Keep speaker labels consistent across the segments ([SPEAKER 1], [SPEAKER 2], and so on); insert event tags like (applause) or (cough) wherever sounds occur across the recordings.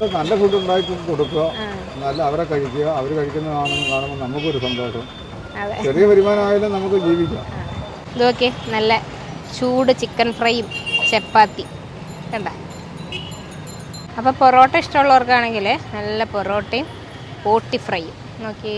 [SPEAKER 1] നല്ല ഫുഡ് ഉണ്ടാക്കി കൊടുക്കുക നല്ല അവരെ കഴിക്കുക അവർ കഴിക്കുന്ന കാണുമ്പോൾ നമുക്ക് നമുക്കൊരു സന്തോഷം. ചെറിയ വരുമാനമായാലും നമുക്ക് ജീവിക്കാം.
[SPEAKER 2] ഇതൊക്കെ നല്ല ചൂട് ചിക്കൻ ഫ്രൈയും ചപ്പാത്തി. കണ്ട? അപ്പോൾ പൊറോട്ട ഇഷ്ടമുള്ളവർക്കാണെങ്കിൽ നല്ല പൊറോട്ടയും പോട്ടി ഫ്രൈയും നോക്കി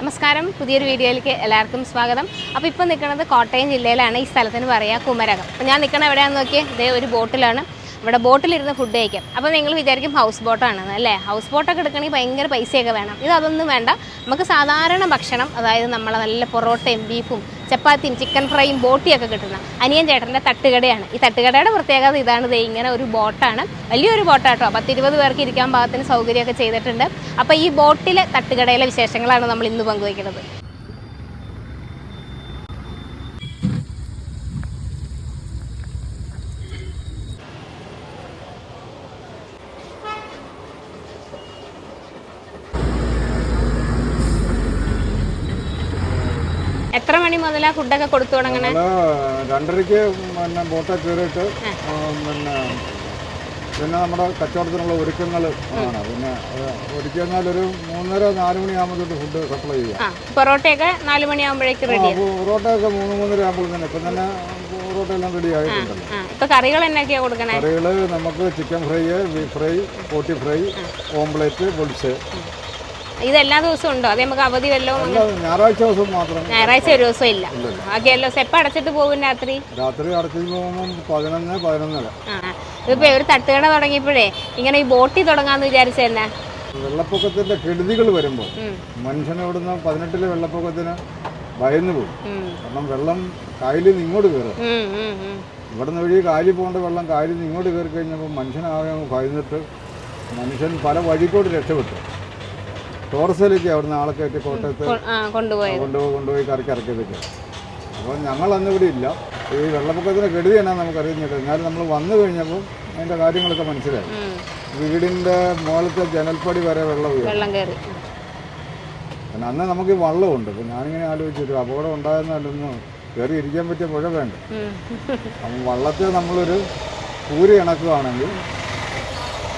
[SPEAKER 2] നമസ്കാരം. പുതിയൊരു വീഡിയോയിലേക്ക് എല്ലാവർക്കും സ്വാഗതം. അപ്പോൾ ഇപ്പോൾ നിൽക്കുന്നത് കോട്ടയം ജില്ലയിലാണ്. ഈ സ്ഥലത്തിന് പറയുക കുമരകം. അപ്പോൾ ഞാൻ നിൽക്കണ എവിടെയാണെന്ന് നോക്കിയേ? ഇതേ ഒരു ബോട്ടിലാണ്. ഇവിടെ ബോട്ടിലിരുന്ന് ഫുഡ് കഴിക്കാം. അപ്പോൾ നിങ്ങൾ വിചാരിക്കും ഹൗസ് ബോട്ടാണെന്ന് അല്ലേ? ഹൗസ് ബോട്ടൊക്കെ എടുക്കണമെങ്കിൽ ഭയങ്കര പൈസയൊക്കെ വേണം. ഇത് അതൊന്നും വേണ്ട. നമുക്ക് സാധാരണ ഭക്ഷണം അതായത് നമ്മളെ നല്ല പൊറോട്ടയും ബീഫും ചപ്പാത്തിയും ചിക്കൻ ഫ്രൈയും ബോട്ടിയൊക്കെ കിട്ടുന്ന അനിയൻ ചേട്ടന്റെ തട്ടുകടയാണ്. ഈ തട്ടുകടയുടെ പ്രത്യേകത ഇതാണ്. ഇത് ഇങ്ങനെ ഒരു ബോട്ടാണ് വലിയൊരു ബോട്ടാട്ടോ പത്തിരുപത് പേർക്ക് ഇരിക്കാൻ പാകത്തിന് സൗകര്യമൊക്കെ ചെയ്തിട്ടുണ്ട്. അപ്പോൾ ഈ ബോട്ടിലെ തട്ടുകടയിലെ വിശേഷങ്ങളാണ് നമ്മൾ ഇന്ന് പങ്കുവയ്ക്കുന്നത്. എത്ര മണി മുതലാ ഫുഡൊക്കെ കൊടുത്തു തുടങ്ങണേ?
[SPEAKER 1] രണ്ടരയ്ക്ക് പിന്നെ ബോട്ടെ കയറിയിട്ട് പിന്നെ പിന്നെ നമ്മുടെ കച്ചവടത്തിനുള്ള ഒരുക്കങ്ങൾ ആണ്. പിന്നെ ഒരുക്കിയെന്നാൽ ഒരു മൂന്നര നാല് മണി തൊട്ട് ഫുഡ് സപ്ലൈ ചെയ്യാം.
[SPEAKER 2] പൊറോട്ടയൊക്കെ നാല് മണിയാകുമ്പോഴേക്ക് റെഡി
[SPEAKER 1] അപ്പോൾ പൊറോട്ടയൊക്കെ മൂന്ന് മൂന്നര ആകുമ്പോൾ തന്നെ. ഇപ്പം തന്നെ പൊറോട്ട എല്ലാം റെഡി ആയിട്ടുണ്ടല്ലോ.
[SPEAKER 2] കറികൾ എന്നൊക്കെയാണ് കൊടുക്കണേ?
[SPEAKER 1] കറികൾ നമുക്ക് ചിക്കൻ ഫ്രൈ ബീഫ് ഫ്രൈ പോട്ടി ഫ്രൈ ഓംപ്ലേറ്റ് പൊളിച്ച്
[SPEAKER 2] ഇത് എല്ലാ ദിവസവും ഉണ്ടോ? അതേ നമുക്ക് അവധി വല്ലതും
[SPEAKER 1] ഞായറാഴ്ച ദിവസം മാത്രം.
[SPEAKER 2] ഞായറാഴ്ച ഒരു ദിവസം ഇല്ല. ബാക്കി എല്ലാ ദിവസം എപ്പോൾ അടച്ചിട്ട് പോകും രാത്രി?
[SPEAKER 1] രാത്രി അടച്ചിട്ട് പോകുമ്പോൾ പതിനൊന്ന് പതിനൊന്നര.
[SPEAKER 2] ഇതിപ്പോ ഒരു തട്ടുകട തുടങ്ങിയപ്പോഴേ ഇങ്ങനെ ഈ ബോട്ടി തുടങ്ങാന്ന് വിചാരിച്ചെന്നാ
[SPEAKER 1] വെള്ളപ്പൊക്കത്തിന്റെ കെടുതികൾ വരുമ്പോൾ ഇവിടുന്ന് പതിനെട്ടിലെ വെള്ളപ്പൊക്കത്തിന് ഭയന്നു പോകും. കാരണം വെള്ളം കായലിൽ നിന്ന് ഇങ്ങോട്ട് കയറും.
[SPEAKER 2] ഇവിടെ
[SPEAKER 1] നിന്ന് വഴി കായലിൽ പോകേണ്ട വെള്ളം കായലിൽ നിന്ന് ഇങ്ങോട്ട് കയറി കഴിഞ്ഞപ്പോൾ മനുഷ്യനാകെ ഭയന്നിട്ട് മനുഷ്യൻ പല വഴിക്കോട്ട് രക്ഷപ്പെട്ടു. ടോറസിലേക്ക് അവിടുന്ന് ആളെ കയറ്റി കോട്ടയത്ത് കൊണ്ടുപോയി കൊണ്ടുപോയി കറക്കി ഇറക്കിയതൊക്കെ. അപ്പോൾ ഞങ്ങൾ അന്ന് ഇവിടെ ഇല്ല. ഈ വെള്ളപ്പൊക്കത്തിന് കെടുതി തന്നെ നമുക്കറിയുന്നില്ല എന്നാലും നമ്മൾ വന്നു കഴിഞ്ഞപ്പോൾ അതിന്റെ കാര്യങ്ങളൊക്കെ മനസ്സിലായി. വീടിന്റെ മുകളിലത്തെ ജനൽപ്പടി വരെ വെള്ളം
[SPEAKER 2] വെള്ളം കയറി.
[SPEAKER 1] പിന്നെ അന്ന് നമുക്ക് ഈ വള്ളമുണ്ട്. അപ്പോൾ ഞാനിങ്ങനെ ആലോചിച്ചു ഒരു അപകടം ഉണ്ടായിരുന്നാലൊന്നും കയറി ഇരിക്കാൻ പറ്റിയ പുഴ വേണ്ട. അപ്പം വള്ളത്തെ നമ്മളൊരു കൂരി ഇണക്കുകയാണെങ്കിൽ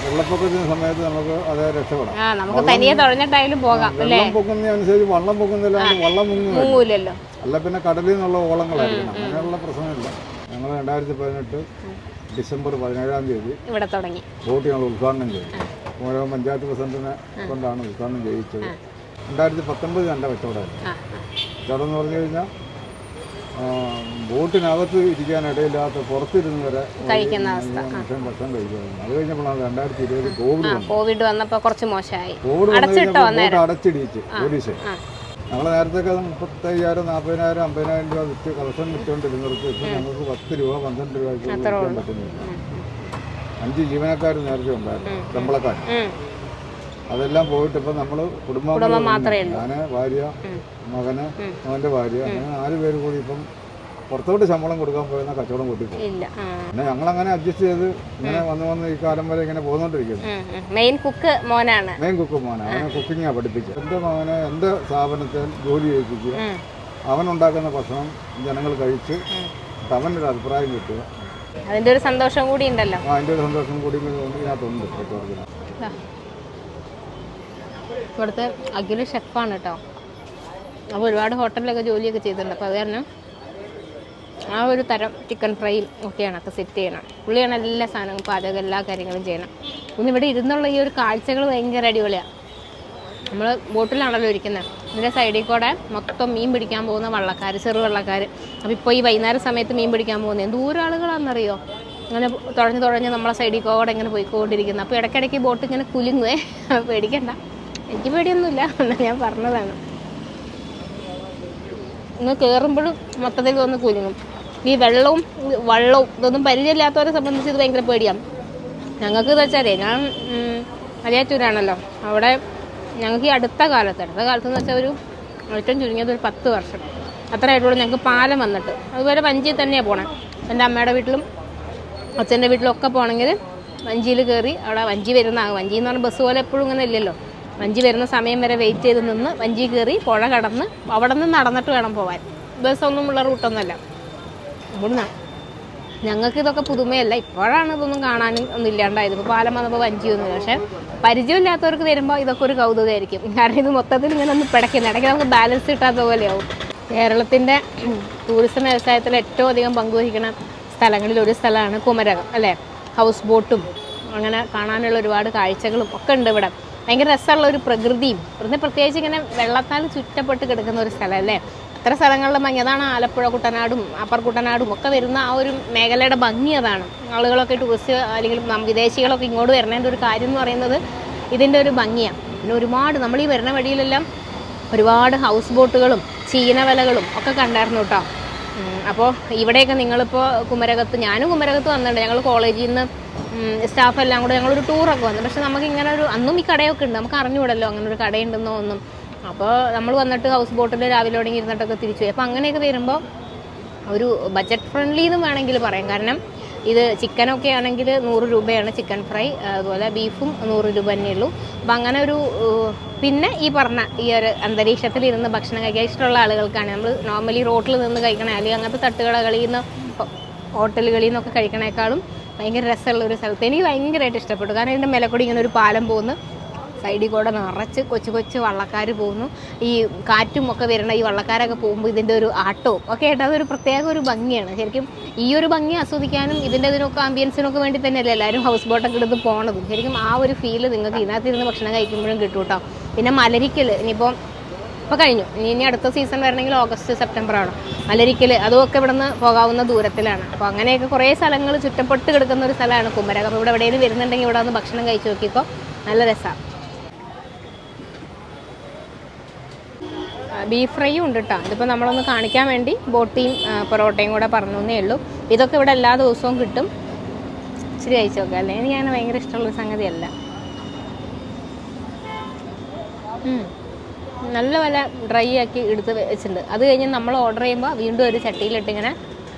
[SPEAKER 1] വെള്ളപ്പൊക്കത്തിന് സമയത്ത് നമുക്ക് അത് രക്ഷപ്പെടാം.
[SPEAKER 2] നമുക്ക് തനിയെ തുഴഞ്ഞിട്ടായാലും പോകാം അല്ലേ?
[SPEAKER 1] വെള്ളം പൊക്കുന്നതനുസരിച്ച് വള്ളം പൊക്കുന്നില്ലാണ്ട് വള്ളം മുങ്ങും.
[SPEAKER 2] മുങ്ങൂലല്ലോ.
[SPEAKER 1] അല്ല പിന്നെ കടലിൽ നിന്നുള്ള ഓളങ്ങളായിരിക്കണം. അങ്ങനെയുള്ള പ്രശ്നമില്ല. ഞങ്ങൾ രണ്ടായിരത്തി പതിനെട്ട് ഡിസംബർ പതിനേഴാം തീയതി
[SPEAKER 2] ഇവിടെ തുടങ്ങി.
[SPEAKER 1] ബോട്ട് ഞങ്ങൾ ഉദ്ഘാടനം ചെയ്തു. ഓരോ പഞ്ചായത്ത് പ്രസിഡന്റിനെ കൊണ്ടാണ് ഉദ്ഘാടനം ചെയ്യിച്ചത്. രണ്ടായിരത്തി പത്തൊമ്പത് എന്റെ കച്ചവടമായിരുന്നു. കച്ചവടം എന്ന് പറഞ്ഞു കഴിഞ്ഞാൽ ബോട്ടിനകത്ത് ഇരിക്കാനിടയില്ലാത്ത പുറത്തിരുന്ന് വരെ
[SPEAKER 2] കഴിക്കുന്ന അവസ്ഥ.
[SPEAKER 1] മനുഷ്യൻ ഭക്ഷണം കഴിക്കുമായിരുന്നു അത് കഴിഞ്ഞപ്പോഴാണ് രണ്ടായിരത്തി ഇരുപത് കോവിഡ്
[SPEAKER 2] കോവിഡ് വന്നപ്പോ കുറച്ച് മോശമായി.
[SPEAKER 1] കോവിഡ് അടച്ചിടിച്ച് പോലീസ്.
[SPEAKER 2] ഞങ്ങളെ
[SPEAKER 1] ഞങ്ങൾ നേരത്തെ മുപ്പത്തയ്യായിരം നാൽപ്പതിനായിരം അമ്പതിനായിരം രൂപ വിറ്റ് കളക്ഷൻ വിറ്റുകൊണ്ടിരുന്നിടത്ത് ഇപ്പം ഞങ്ങൾക്ക് പത്ത് രൂപ പന്ത്രണ്ട് രൂപ പറ്റുന്നില്ല. അഞ്ച് ജീവനക്കാർ നേരത്തെ ഉണ്ടായിരുന്നു. ശമ്പളക്കാർ. അതെല്ലാം പോയിട്ട് ഇപ്പം നമ്മൾ കുടുംബം
[SPEAKER 2] മാത്രമേ
[SPEAKER 1] ഞാൻ ഭാര്യ മകന് മകന്റെ ഭാര്യ അങ്ങനെ നാല് പേര് കൂടി ഇപ്പം പുറത്തോട്ട് ശമ്പളം കൊടുക്കാൻ പോയെന്ന കച്ചവടം കൂട്ടിപ്പോ
[SPEAKER 2] ഇല്ല. ആ.
[SPEAKER 1] അങ്ങനെ അഡ്ജസ്റ്റ് ചെയ്ത് ഇങ്ങനെ വന്ന് വന്ന് ഈ കാലം വരെ ഇങ്ങനെ പോകുന്നോണ്ടിരിക്കുന്നു
[SPEAKER 2] മെയിൻ കുക്ക് മോനാണ്.
[SPEAKER 1] മെയിൻ കുക്ക് മോനാണ്. അവനെ കുക്കിങ്ങാണ് പഠിപ്പിച്ചത്. എന്റെ മകനെ എന്റെ സ്ഥാപനത്തിൽ ജോലി ചെയ്യിപ്പിക്കുക
[SPEAKER 2] അവൻ
[SPEAKER 1] അവനുണ്ടാക്കുന്ന ഭക്ഷണം ജനങ്ങൾ കഴിച്ച് അവനൊരു ഒരു അഭിപ്രായം കിട്ടുക.
[SPEAKER 2] അതിന്റെ ഒരു സന്തോഷം കൂടി ഉണ്ടല്ലോ.
[SPEAKER 1] അതിന്റെ ഒരു സന്തോഷം കൂടി ഇതിനകത്തുണ്ട്.
[SPEAKER 2] ഇവിടുത്തെ അഖിൽ ഷെഫാണ് കേട്ടോ. അപ്പോൾ ഒരുപാട് ഹോട്ടലിലൊക്കെ ജോലിയൊക്കെ ചെയ്തിട്ടുണ്ട്. അപ്പോൾ അത് കാരണം ആ ഒരു തരം ചിക്കൻ ഫ്രൈയും ഒക്കെയാണ് ഒക്കെ സെറ്റ് ചെയ്യണം. പുള്ളിയാണ് എല്ലാ സാധനങ്ങളും പാചകം എല്ലാ കാര്യങ്ങളും ചെയ്യണം. ഒന്ന് ഇവിടെ ഇരുന്നുള്ള ഈ ഒരു കാഴ്ചകൾ ഭയങ്കര അടിപൊളിയാണ് നമ്മൾ ബോട്ടിലാണല്ലോ ഇരിക്കുന്നത്. ഇതിന്റെ സൈഡിൽ കൂടെ മൊത്തം മീൻ പിടിക്കാൻ പോകുന്ന വള്ളക്കാർ ചെറു വള്ളക്കാർ അപ്പോൾ ഇപ്പോൾ ഈ വൈകുന്നേരം സമയത്ത് മീൻ പിടിക്കാൻ പോകുന്നത് എന്തോരം ആളുകളാണെന്നറിയോ? അങ്ങനെ തുഴഞ്ഞ് തുഴഞ്ഞ് നമ്മളെ സൈഡിൽ കൂടെ ഇങ്ങനെ പോയിക്കൊണ്ടിരിക്കുന്നത് അപ്പോൾ ഇടയ്ക്കിടയ്ക്ക് ബോട്ട് ഇങ്ങനെ കുലുങ്ങുവേ. (laughs) പേടിക്കണ്ട. എനിക്ക് പേടിയൊന്നുമില്ല. എന്നാ ഞാൻ പറഞ്ഞതാണ്. ഇന്ന് കയറുമ്പോഴും മൊത്തത്തിൽ ഒന്ന് കുലുങ്ങും. ഈ വെള്ളവും വള്ളവും ഇതൊന്നും പരിചയമില്ലാത്തവരെ സംബന്ധിച്ച് ഇത് ഭയങ്കര പേടിയാണ്. ഞങ്ങൾക്ക് വെച്ചാലേ ഞാൻ മലയാറ്റൂരാണല്ലോ. അവിടെ ഞങ്ങൾക്ക് ഈ അടുത്ത കാലത്ത് അടുത്ത കാലത്ത് എന്ന് വെച്ചാൽ ഒരു ഏറ്റവും ചുരുങ്ങിയത് ഒരു പത്ത് വർഷം അത്ര ആയിട്ടുള്ളൂ ഞങ്ങൾക്ക് പാലം വന്നിട്ട്. അതുപോലെ വഞ്ചിയിൽ തന്നെയാണ് പോണേ. എന്റെ അമ്മയുടെ വീട്ടിലും അച്ഛന്റെ വീട്ടിലും ഒക്കെ പോകണമെങ്കിൽ വഞ്ചിയിൽ കയറി അവിടെ വഞ്ചി വരുന്ന വഞ്ചി എന്ന് പറഞ്ഞാൽ ബസ് പോലെ എപ്പോഴും ഇങ്ങനെ ഇല്ലല്ലോ. വഞ്ചി വരുന്ന സമയം വരെ വെയിറ്റ് ചെയ്ത് നിന്ന് വഞ്ചി കയറി പുഴ കടന്ന് അവിടെ നിന്ന് നടന്നിട്ട് വേണം പോവാൻ. ബസ്സൊന്നും ഉള്ള റൂട്ടൊന്നുമല്ല. അവിടുന്ന് ഞങ്ങൾക്ക് ഇതൊക്കെ പുതുമയല്ല. ഇപ്പോഴാണ് ഇതൊന്നും കാണാനും ഒന്നും ഇല്ലാണ്ടായത് ഇപ്പോൾ പാലം വന്നപ്പോൾ വഞ്ചിയൊന്നുമില്ല പക്ഷേ പരിചയമില്ലാത്തവർക്ക് വരുമ്പോൾ ഇതൊക്കെ ഒരു കൗതുകമായിരിക്കും. കാരണം ഇത് മൊത്തത്തിൽ ഇങ്ങനെ ഒന്ന് പിടയ്ക്കുന്ന. ഇടയ്ക്ക് നമുക്ക് ബാലൻസ് കിട്ടാത്ത പോലെയാവും. കേരളത്തിന്റെ ടൂറിസം വ്യവസായത്തിൽ ഏറ്റവും അധികം പങ്കുവഹിക്കുന്ന സ്ഥലങ്ങളിൽ ഒരു സ്ഥലമാണ് കുമരകം അല്ലേ? ഹൗസ് ബോട്ടും അങ്ങനെ കാണാനുള്ള ഒരുപാട് കാഴ്ചകളും ഒക്കെ ഉണ്ട് ഇവിടെ. ഭയങ്കര രസമുള്ള ഒരു പ്രകൃതിയും. ഇവിടുന്ന് പ്രത്യേകിച്ച് ഇങ്ങനെ വെള്ളത്താൽ ചുറ്റപ്പെട്ട് കിടക്കുന്ന ഒരു സ്ഥലം അല്ലേ അത്ര സ്ഥലങ്ങളിൽ ഭംഗി. അതാണ് ആലപ്പുഴ കുട്ടനാടും അപ്പർ കുട്ടനാടും ഒക്കെ വരുന്ന ആ ഒരു മേഖലയുടെ ഭംഗി അതാണ്. ആളുകളൊക്കെ ടൂറിസ്റ്റ് അല്ലെങ്കിൽ വിദേശികളൊക്കെ ഇങ്ങോട്ട് വരുന്നതിന്റെ ഒരു കാര്യം എന്ന് പറയുന്നത് ഇതിന്റെ ഒരു ഭംഗിയാണ്. പിന്നെ ഒരുപാട് നമ്മൾ ഈ വരുന്ന വഴിയിലെല്ലാം ഒരുപാട് ഹൗസ് ബോട്ടുകളും ചീനവലകളും ഒക്കെ കണ്ടായിരുന്നു കേട്ടോ. അപ്പോൾ ഇവിടെയൊക്കെ നിങ്ങളിപ്പോൾ കുമരകത്ത് ഞാനും കുമരകത്ത് വന്നിട്ടുണ്ട്. ഞങ്ങൾ കോളേജിൽ നിന്ന് സ്റ്റാഫ് എല്ലാം കൂടെ ഞങ്ങളൊരു ടൂറൊക്കെ വന്നു. പക്ഷെ നമുക്ക് ഇങ്ങനെ ഒരു അന്നും ഈ കടയൊക്കെ ഉണ്ട്. നമുക്ക് അറിഞ്ഞുകൂടല്ലോ അങ്ങനെ ഒരു കടയുണ്ടെന്നോ ഒന്നും. അപ്പോൾ നമ്മൾ വന്നിട്ട് ഹൗസ് ബോട്ടിൽ രാവിലെ തുടങ്ങി ഇരുന്നിട്ടൊക്കെ തിരിച്ചു പോയി. അപ്പോൾ അങ്ങനെയൊക്കെ വരുമ്പോൾ ഒരു ബജറ്റ് ഫ്രണ്ട്ലി എന്ന് വേണമെങ്കിൽ പറയാം. കാരണം ഇത് ചിക്കനൊക്കെ ആണെങ്കിൽ നൂറ് രൂപയാണ് ചിക്കൻ ഫ്രൈ അതുപോലെ ബീഫും നൂറ് രൂപ തന്നെയുള്ളൂ അപ്പം അങ്ങനെ ഒരു പിന്നെ ഈ പറഞ്ഞ ഈ ഒരു അന്തരീക്ഷത്തിൽ ഇരുന്ന് ഭക്ഷണം കഴിക്കാൻ ഇഷ്ടമുള്ള ആളുകൾക്കാണ്. നമ്മൾ നോർമലി റോട്ടിൽ നിന്ന് കഴിക്കണേ അല്ലെങ്കിൽ അങ്ങനത്തെ തട്ടുകടകളിൽ നിന്ന് ഹോട്ടലുകളിൽ നിന്നൊക്കെ കഴിക്കണേക്കാളും ഭയങ്കര രസമുള്ള ഒരു സ്ഥലത്ത് എനിക്ക് ഭയങ്കരമായിട്ട് ഇഷ്ടപ്പെട്ടു. കാരണം ഇതിന്റെ മേലക്കൂടി ഇങ്ങനെ ഒരു പാലം പോകുന്നു. സൈഡിൽ കൂടെ നിറച്ച് കൊച്ചു കൊച്ചു വള്ളക്കാർ പോകുന്നു. ഈ കാറ്റും ഒക്കെ വരുന്ന ഈ വള്ളക്കാരൊക്കെ പോകുമ്പോൾ ഇതിന്റെ ഒരു ആട്ടവും ഒക്കെ ആയിട്ട് അതൊരു പ്രത്യേക ഒരു ഭംഗിയാണ്. ശരിക്കും ഈ ഒരു ഭംഗി ആസ്വദിക്കാനും ഇതിന്റെ ഇതിനൊക്കെ ആംബിയൻസിനൊക്കെ വേണ്ടി തന്നെയല്ലേ എല്ലാവരും ഹൗസ് ബോട്ടൊക്കെ എടുത്ത് പോണതും. ശരിക്കും ആ ഒരു ഫീൽ നിങ്ങൾക്ക് ഇതിനകത്തിരുന്ന് ഭക്ഷണം കഴിക്കുമ്പോഴും കിട്ടും കേട്ടോ പിന്നെ മലരിക്കൽ ഇനിയിപ്പോൾ ഇപ്പോൾ കഴിഞ്ഞു. ഇനി ഇനി അടുത്ത സീസൺ വരണമെങ്കിൽ ഓഗസ്റ്റ് സെപ്റ്റംബർ ആണ്. അലരിക്കൽ അതുമൊക്കെ ഇവിടുന്ന് പോകാവുന്ന ദൂരത്തിലാണ്. അപ്പോൾ അങ്ങനെയൊക്കെ കുറേ സ്ഥലങ്ങൾ ചുറ്റപ്പെട്ട് കിടക്കുന്ന ഒരു സ്ഥലമാണ് കുമരകം. അപ്പോൾ ഇവിടെ എവിടെയെങ്കിലും വരുന്നുണ്ടെങ്കിൽ ഇവിടെ വന്ന് ഭക്ഷണം കഴിച്ച് നോക്കിയപ്പോൾ നല്ല രസമാണ് ബീഫ് ഫ്രൈയും ഉണ്ട് കേട്ടോ ഇതിപ്പോൾ നമ്മളൊന്ന് കാണിക്കാൻ വേണ്ടി ബോട്ടിയും പൊറോട്ടയും കൂടെ പറഞ്ഞു എന്നേ ഉള്ളൂ. ഇതൊക്കെ ഇവിടെ എല്ലാ ദിവസവും കിട്ടും. ഇച്ചിരി കഴിച്ച് നോക്കുക അല്ലെങ്കിൽ ഞാൻ ഭയങ്കര ഇഷ്ടമുള്ള സംഗതിയല്ല. ഉം. നല്ല വല്ല ഡ്രൈ ആക്കി എടുത്ത് വെച്ചിട്ടുണ്ട്. അത് കഴിഞ്ഞ് നമ്മൾ ഓർഡർ ചെയ്യുമ്പോൾ വീണ്ടും ഒരു ചട്ടിയിലിട്ട് ഇങ്ങനെ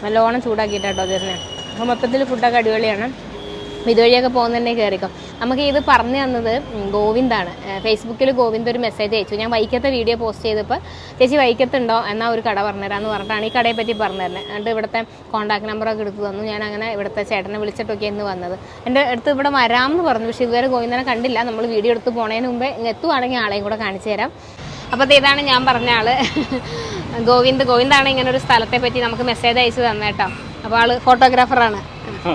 [SPEAKER 2] നല്ലോണം ചൂടാക്കിയിട്ടാട്ടോ തരുന്നത് അപ്പോൾ മൊത്തത്തിൽ ഫുഡൊക്കെ അടിപൊളിയാണ്. ഇതുവഴിയൊക്കെ പോകുന്നതന്നെ കയറിക്കോ നമുക്ക് ഇത് പറഞ്ഞു തന്നത് ഗോവിന്ദാണ്. ഫേസ്ബുക്കിൽ ഗോവിന്ദ് ഒരു മെസ്സേജ് അയച്ചു. ഞാൻ വൈക്കത്തെ വീഡിയോ പോസ്റ്റ് ചെയ്തപ്പോൾ ചേച്ചി വൈക്കത്തുണ്ടോ? എന്നാൽ ഒരു കട പറഞ്ഞുതരാമെന്ന് പറഞ്ഞിട്ടാണ് ഈ കടയെ പറ്റി പറഞ്ഞു തരുന്നത് എന്നിട്ട് ഇവിടുത്തെ കോൺടാക്ട് നമ്പറൊക്കെ എടുത്ത് തന്നു. ഞാൻ അങ്ങനെ ഇവിടുത്തെ ചേട്ടനെ വിളിച്ചിട്ടൊക്കെ എന്ന് വന്നത്. എന്റെ അടുത്ത് ഇവിടെ വരാമെന്ന് പറഞ്ഞു. പക്ഷേ ഇതുവരെ ഗോവിന്ദനെ കണ്ടില്ല. നമ്മൾ വീഡിയോ എടുത്ത് പോണതിന് മുമ്പേ എത്തുവാണെങ്കിൽ ആളെയും കൂടെ കാണിച്ചു തരാം. അപ്പോൾ ഇതാണ് ഞാൻ പറഞ്ഞ ആൾ. ഗോവിന്ദ്. ഗോവിന്ദാണ് ഇങ്ങനെ ഒരു സ്ഥലത്തെ പറ്റി നമുക്ക് മെസ്സേജ് അയച്ചു തന്നേട്ടോ അപ്പോൾ ആൾ ഫോട്ടോഗ്രാഫറാണ്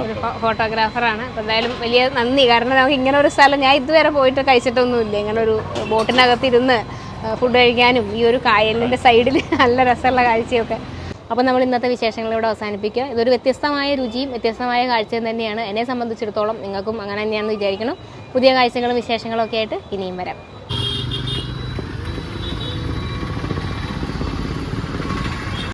[SPEAKER 2] ഒരു ഫോട്ടോഗ്രാഫറാണ് അപ്പോൾ എന്തായാലും വലിയ നന്ദി. കാരണം നമുക്ക് ഇങ്ങനെ ഒരു സ്ഥലം ഞാൻ ഇതുവരെ പോയിട്ട് കഴിച്ചിട്ടൊന്നുമില്ല. ഇങ്ങനെ ഒരു ബോട്ടിനകത്ത് ഇരുന്ന് ഫുഡ് കഴിക്കാനും ഈ ഒരു കായലിന്റെ സൈഡിൽ (laughs) നല്ല രസമുള്ള കാഴ്ചയൊക്കെ. അപ്പോൾ നമ്മൾ ഇന്നത്തെ വിശേഷങ്ങൾ ഇവിടെ അവസാനിപ്പിക്കുക. ഇതൊരു വ്യത്യസ്തമായ രുചിയും വ്യത്യസ്തമായ കാഴ്ചയും തന്നെയാണ്. എന്നെ സംബന്ധിച്ചിടത്തോളം നിങ്ങൾക്കും അങ്ങനെ തന്നെയാണെന്ന് വിചാരിക്കണം പുതിയ കാഴ്ചകളും വിശേഷങ്ങളും ഒക്കെ ആയിട്ട് ഇനിയും വരാം.